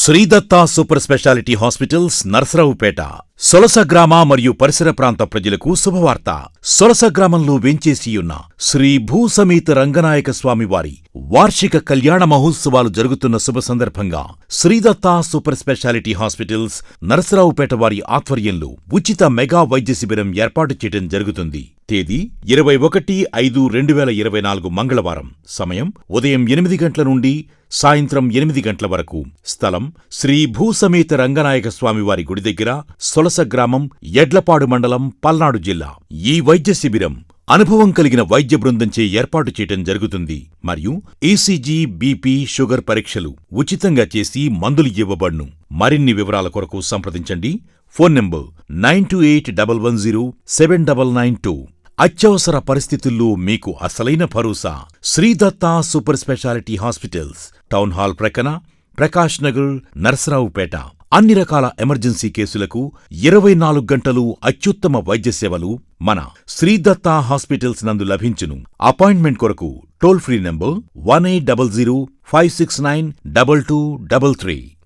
Sridatta super speciality hospitals Narasaraopet. Solasa గ్రామ మరియు పరిసర ప్రాంత ప్రజలకు శుభవార్త. సొలస గ్రామంలో వెంచేసియున్న శ్రీ భూసమేత రంగనాయక స్వామివారి వార్షిక కళ్యాణ మహోత్సవాలు జరుగుతున్న శుభ సందర్భంగా Sridatta super speciality hospitals Narasaraopet వారి ఆధ్వర్యంలో ఉచిత మెగా వైద్య శిబిరం ఏర్పాటు చేయడం జరుగుతుంది. తేదీ ఇరవై ఒకటి ఐదు రెండు వేల ఇరవై నాలుగు మంగళవారం. సమయం ఉదయం ఎనిమిది గంటల నుండి సాయంత్రం ఎనిమిది గంటల వరకు. స్థలం శ్రీ భూసమేత రంగనాయక స్వామి వారి గుడి దగ్గర సొలస గ్రామం ఎడ్లపాడు మండలం పల్నాడు జిల్లా. ఈ వైద్య శిబిరం అనుభవం కలిగిన వైద్య బృందంచే ఏర్పాటు చేయటం జరుగుతుంది. మరియు ఈసీజీ బీపీ షుగర్ పరీక్షలు ఉచితంగా చేసి మందులు ఇవ్వబడును. మరిన్ని వివరాల కొరకు సంప్రదించండి. Phone number nine two eight double one zero seven double nine two. అత్యవసర పరిస్థితుల్లో మీకు అసలైన భరోసా. Sridatta super speciality hospitals town hall ప్రక్కన ప్రకాష్ నగర్ నర్సరావుపేట. అన్ని రకాల ఎమర్జెన్సీ కేసులకు ఇరవై నాలుగు గంటలు అత్యుత్తమ వైద్య సేవలు మన శ్రీదత్తా హాస్పిటల్స్ నందు లభించును. అపాయింట్మెంట్ కొరకు toll free number one eight double zero five six nine double two double three.